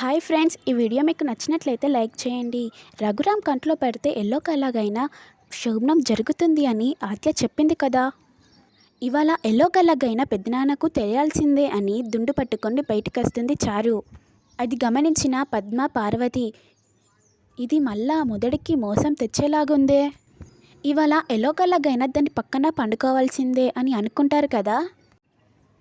Hi friends ఈ video మీకు నచ్చినట్లయితే లైక్ చేయండి. రఘురామ్ కంట్లో పెడితే ఎల్లో కలాగైనా శుభ్నం జరుగుతుంది అని ఆద్య చెప్పింది కదా. ఇవాళ ఎల్లో కలాగైనా పెద్దనాన్నకు తెలియాల్సిందే అని దుండు పట్టుకొని బయటికి వస్తుంది చారు. అది గమనించిన పద్మ పార్వతి ఇది మళ్ళా మొదటికి మోసం తెచ్చేలాగుందే. ఇవాళ ఎల్లో కలాగైనా దాని పక్కన పండుకోవాల్సిందే అని అనుకుంటారు కదా.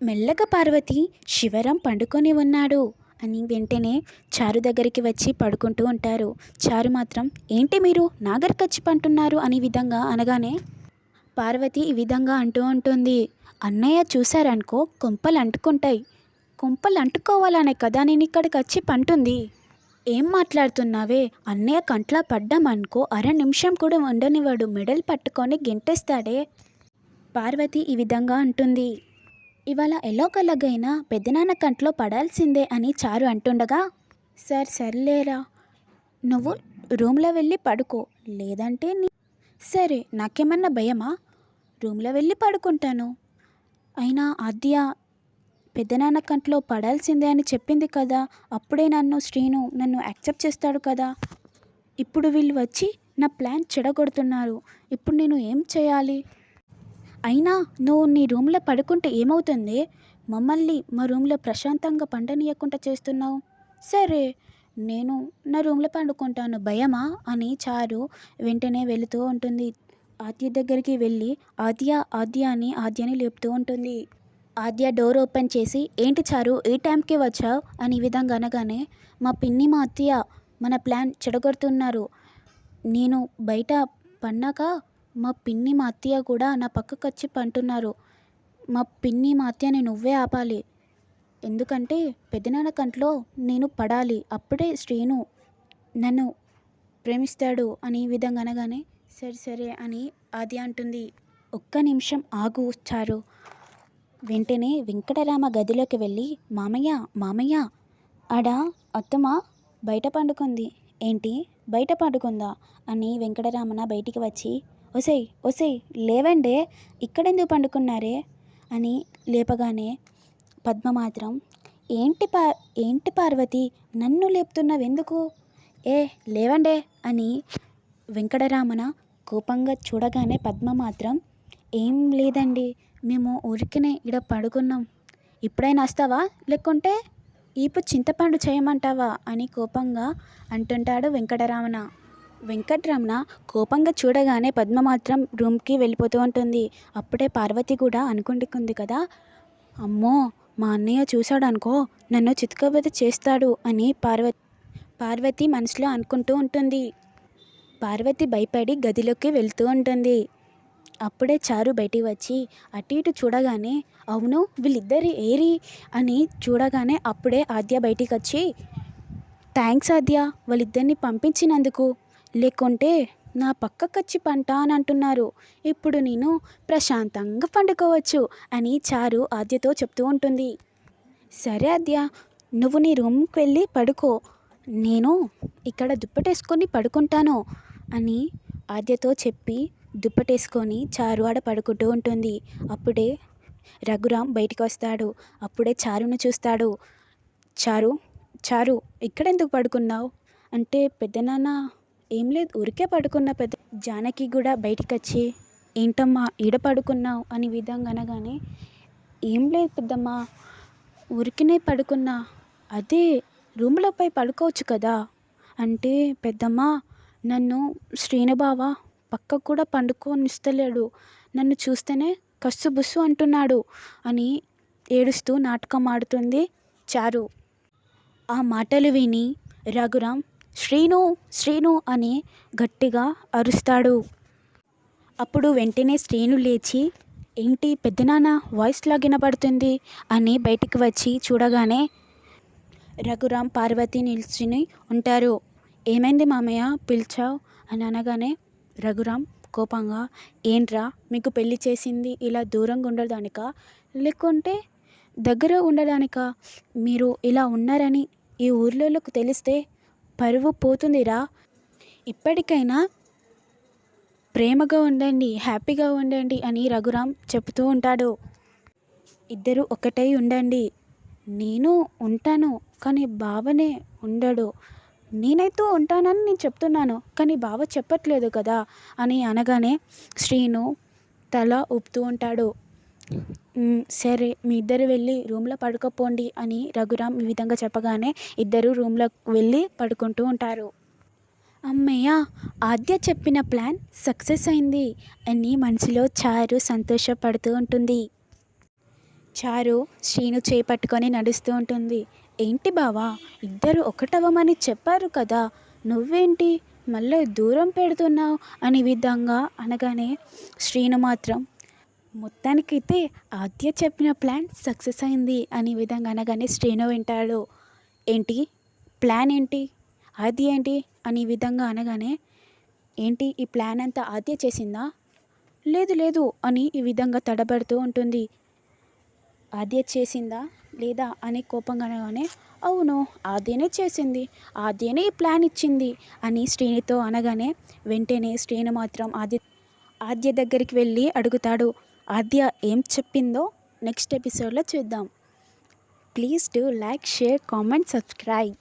మెల్లగా పార్వతి శివరం పండుకొని ఉన్నాడు. అని వెంటనే చారు దగ్గరికి వచ్చి పడుకుంటూ ఉంటారు. చారు మాత్రం ఏంటి మీరు నాగర్ పంటున్నారు? అనే విధంగా అనగానే పార్వతి ఈ విధంగా అంటూ ఉంటుంది. అన్నయ్య చూశారనుకో కొంపలు అంటుకుంటాయి. కొంపలు అంటుకోవాలనే కదా నేను ఇక్కడికి వచ్చి పంటుంది. ఏం మాట్లాడుతున్నావే? అన్నయ్య కంట్లో పడ్డామనుకో అర నిమిషం కూడా ఉండనివాడు మెడల్ పట్టుకొని గెంటేస్తాడే. పార్వతి ఈ విధంగా అంటుంది. ఇవాళ ఎల్లో కలగైనా పెద్దనాన్న కంట్లో పడాల్సిందే అని చారు అంటుండగా సార్ సర్లేరా నువ్వు రూమ్లో వెళ్ళి పడుకో లేదంటే నీ సరే నాకేమన్నా భయమా? రూమ్లో వెళ్ళి పడుకుంటాను. అయినా ఆద్య పెద్దనాన్న కంట్లో పడాల్సిందే అని చెప్పింది కదా అప్పుడే నన్ను శ్రీను నన్ను యాక్సెప్ట్ చేస్తాడు కదా. ఇప్పుడు వీళ్ళు వచ్చి నా ప్లాన్ చెడగొడుతున్నారు. ఇప్పుడు నేను ఏం చేయాలి? అయినా నువ్వు నీ రూమ్లో పడుకుంటే ఏమవుతుంది? మమ్మల్ని మా రూమ్లో ప్రశాంతంగా పండనీయకుండా చేస్తున్నావు. సరే నేను నా రూమ్లో పండుకుంటాను. భయమా? అని చారు వెంటనే వెళుతూ ఉంటుంది. ఆద్య దగ్గరికి వెళ్ళి ఆద్య ఆద్య అని ఆద్యని లేపుతూ ఉంటుంది. ఆద్య డోర్ ఓపెన్ చేసి ఏంటి చారు ఏ టైంకి వచ్చావు? అని ఈ విధంగా అనగానే మా పిన్ని మా అత్తయ్య మన ప్లాన్ చెడగొడుతున్నారు. నేను బయట పన్నాక మా పిన్ని మా అత్తయ్య కూడా నా పక్కకు వచ్చి పంటున్నారు. మా పిన్ని మా అత్తయ్యని నువ్వే ఆపాలి. ఎందుకంటే పెద్దనాన్న కంట్లో నేను పడాలి. అప్పుడే శ్రీను నన్ను ప్రేమిస్తాడు అని విధంగా అనగానే సరే సరే అని ఆది అంటుంది. ఒక్క నిమిషం ఆగు చారు. వెంటనే వెంకటరామ గదిలోకి వెళ్ళి మామయ్య మామయ్య ఆడ అత్తమ్మ బయట పండుకుంది. ఏంటి? బయట పండుకుందా? అని వెంకటరామన బయటికి వచ్చి ఒసేయ్ ఒసేయ్ లేవండే ఇక్కడెందుకు పండుకున్నారే? అని లేపగానే పద్మ మాత్రం ఏంటి పా ఏంటి పార్వతి నన్ను లేపుతున్నావెందుకు? ఏ లేవండే అని వెంకటరామన కోపంగా చూడగానే పద్మ మాత్రం ఏం లేదండి మేము ఊరికినే ఇక్కడ పడుకున్నాం. ఇప్పుడైనా వస్తావా? లేకుంటే ఇప్పుడు చింతపండు చేయమంటావా? అని కోపంగా అంటుంటాడు వెంకటరామన. వెంకటరమణ కోపంగా చూడగానే పద్మ మాత్రం రూమ్కి వెళ్ళిపోతూ ఉంటుంది. అప్పుడే పార్వతి కూడా అనుకుంటుంది కదా అమ్మో మా అన్నయ్య చూశాడు అనుకో నన్ను చితకబెద చేస్తాడు అని పార్వతి పార్వతి మనసులో అనుకుంటూ ఉంటుంది. పార్వతి భయపడి గదిలోకి వెళ్తూ ఉంటుంది. అప్పుడే చారు బయటికి వచ్చి అటు ఇటు చూడగానే అవును వీళ్ళిద్దరి ఏరి అని చూడగానే అప్పుడే ఆద్య బయటికి వచ్చి థ్యాంక్స్ ఆద్య వాళ్ళిద్దరిని పంపించినందుకు లేకుంటే నా పక్కకొచ్చి పంట అని అంటున్నారు. ఇప్పుడు నేను ప్రశాంతంగా పండుకోవచ్చు అని చారు ఆద్యతో చెప్తూ ఉంటుంది. సరే ఆద్య నువ్వు నీ రూమ్కి వెళ్ళి పడుకో. నేను ఇక్కడ దుప్పటేసుకొని పడుకుంటాను అని ఆద్యతో చెప్పి దుప్పటేసుకొని చారు ఆడ పడుకుంటూ ఉంటుంది. అప్పుడే రఘురామ్ బయటికి వస్తాడు. అప్పుడే చారును చూస్తాడు. చారు చారు ఇక్కడెందుకు పడుకున్నావు? అంటే పెద్దనాన్న ఏం లేదు ఊరికే పడుకున్న పెద్ద జానకి కూడా బయటికి వచ్చి ఏంటమ్మా ఈడ పడుకున్నావు? అని విధంగా అనగానే ఏం లేదు పెద్దమ్మా ఊరికినే పడుకున్నా. అదే రూమ్లో పడుకోవచ్చు కదా? అంటే పెద్దమ్మ నన్ను శ్రీనుబావ పక్క కూడా పండుకోనిస్తలేడు. నన్ను చూస్తేనే కస్సు బుస్సు అంటున్నాడు అని ఏడుస్తూ నాటకం ఆడుతుంది చారు. ఆ మాటలు విని రఘురామ్ శ్రీను శ్రీను అని గట్టిగా అరుస్తాడు. అప్పుడు వెంటనే శ్రీను లేచి ఏంటి పెద్దనాన్న వాయిస్ లాగినపడుతుంది అని బయటికి వచ్చి చూడగానే రఘురామ్ పార్వతి నిల్చుని ఉంటారు. ఏమైంది మామయ్య పిలిచావు? అని అనగానే రఘురామ్ కోపంగా ఏంట్రా మీకు పెళ్ళి చేసింది ఇలా దూరంగా ఉండడానిక? లేకుంటే దగ్గర ఉండడానికా? మీరు ఇలా ఉన్నారని ఈ ఊర్లోకి తెలిస్తే పరువు పోతుందిరా. ఇప్పటికైనా ప్రేమగా ఉండండి హ్యాపీగా ఉండండి అని రఘురామ్ చెప్తూ ఉంటాడు. ఇద్దరు ఒకటై ఉండండి. నేను ఉంటాను కానీ బావనే ఉండడు. నేనైతే ఉంటానని నేను చెప్తున్నాను కానీ బావ చెప్పట్లేదు కదా అని అనగానే శ్రీను తల ఊపుతూ ఉంటాడు. సరే మీ ఇద్దరు వెళ్ళి రూమ్లో పడుకోపోండి అని రఘురామ్ ఈ విధంగా చెప్పగానే ఇద్దరు రూమ్లో వెళ్ళి పడుకుంటూ ఉంటారు. అమ్మయ్య ఆద్య చెప్పిన ప్లాన్ సక్సెస్ అయింది అని మనసులో చారు సంతోషపడుతూ ఉంటుంది. చారు శ్రీను చేపట్టుకొని నడుస్తూ ఉంటుంది. ఏంటి బావా ఇద్దరు ఒకటవ్వమని చెప్పారు కదా నువ్వేంటి మళ్ళీ దూరం పెడుతున్నావు అని విధంగా అనగానే శ్రీను మాత్రం మొత్తానికైతే ఆద్య చెప్పిన ప్లాన్ సక్సెస్ అయింది అని విధంగా అనగానే శ్రీను వింటాడు. ఏంటి? ప్లాన్ ఏంటి? ఆద్య ఏంటి? అని ఈ విధంగా అనగానే ఏంటి ఈ ప్లాన్ అంతా ఆద్య చేసిందా? లేదు లేదు అని ఈ విధంగా తడబడుతూ ఉంటుంది. ఆద్య చేసిందా లేదా అని కోపంగా అనగానే అవును ఆద్యనే చేసింది. ఆద్యనే ఈ ప్లాన్ ఇచ్చింది అని శ్రీనితో అనగానే వెంటనే శ్రీను మాత్రం ఆద్య ఆద్య దగ్గరికి వెళ్ళి అడుగుతాడు. ఆద్య ఏం చెప్పిందో నెక్స్ట్ ఎపిసోడ్లో చూద్దాం. Please do like share comment subscribe.